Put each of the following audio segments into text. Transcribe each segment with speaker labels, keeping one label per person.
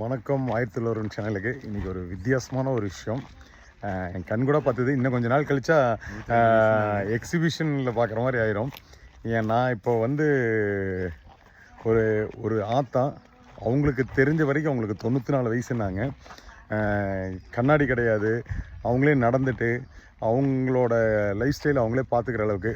Speaker 1: வணக்கம் ஆயிரத்தி தொள்ளாயிரம் சேனலுக்கு. இன்றைக்கி ஒரு வித்தியாசமான ஒரு விஷயம். என் கண் கூட பார்த்தது இன்னும் கொஞ்ச நாள் கழிச்சா எக்ஸிபிஷனில் பார்க்குற மாதிரி ஆயிரும். ஏன்னா இப்போ வந்து ஒரு ஒரு ஆத்தா. அவங்களுக்கு தெரிஞ்ச வரைக்கும் அவங்களுக்கு தொண்ணூற்றி நாலு வயசுனாங்க கண்ணாடி கிடையாது. அவங்களே நடந்துட்டு அவங்களோட லைஃப் ஸ்டைல் அவங்களே பார்த்துக்கிற அளவுக்கு.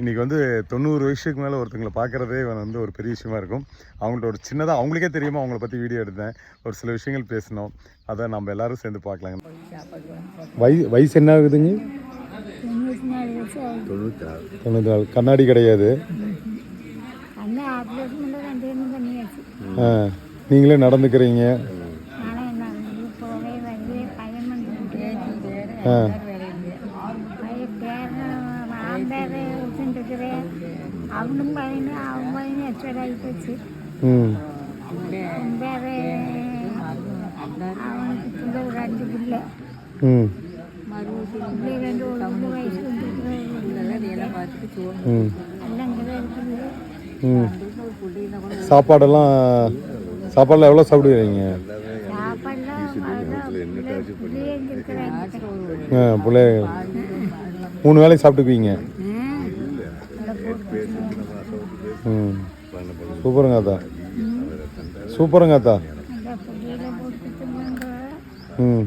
Speaker 1: இன்றைக்கி வந்து தொண்ணூறு வயசுக்கு மேலே ஒருத்தங்களை பார்க்குறதே வந்து ஒரு பெரிய விஷயமா இருக்கும். அவங்கள்ட்ட ஒரு சின்னதாக அவங்களுக்கே தெரியுமா அவங்கள பற்றி வீடியோ எடுத்தேன். ஒரு சில விஷயங்கள் பேசினோம். அதை நம்ம எல்லாரும் சேர்ந்து பார்க்கலாங்க வய வயசு என்ன ஆகுதுங்க?
Speaker 2: தொண்ணூற்றி நாலு வயசு
Speaker 1: கண்ணாடி கிடையாது. நீங்களே நடந்துக்கிறீங்க. ஆ.
Speaker 2: பிள்ளை ரெண்டு ஒரு மூணு வயசு வந்துருக்குறேன்
Speaker 1: ம்
Speaker 2: எல்லாம் இங்கே தான் இருக்குது
Speaker 1: ம் சாப்பாடெல்லாம் சாப்பாடெல்லாம் எவ்வளோ சாப்பிடுவீங்க ஆ மூணு வேளைக்கு சாப்பிட்டுக்குவீங்க சூப்பருங்க அத்தா. சூப்பருங்க அத்தா. ம்.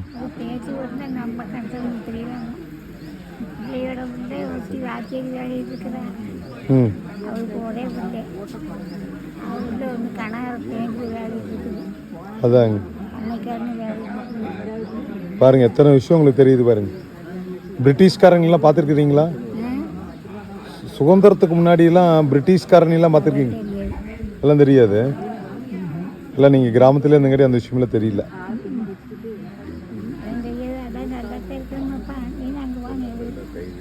Speaker 1: ம். அதாங்க. பாருங்க எத்தனை விஷயம் உங்களுக்கு தெரியுது பாருங்க. பிரிட்டிஷ்காரங்கெல்லாம் பார்த்துருக்குறீங்களா? சுதந்திரத்துக்கு முன்னாடியெல்லாம் பிரிட்டிஷ்காரங்கெல்லாம் பார்த்துருக்கீங்க? எல்லாம் தெரியாது. இல்லை நீங்கள் கிராமத்தில் இருந்தங்காட்டி அந்த விஷயமெல்லாம் தெரியல.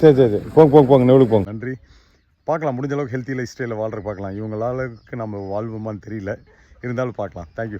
Speaker 1: சரி சரி சரி. போங்க போங்க போங்க. நெவலுக்கு போங்க. நன்றி. பார்க்கலாம். முடிஞ்ச அளவுக்கு ஹெல்த்தி லைஃப் ஸ்டைலில் வாழ்கிற பார்க்கலாம் இவங்களாலுக்கு நம்ம வாழ்வோமான்னு தெரியல. இருந்தாலும் பார்க்கலாம். தேங்க்யூ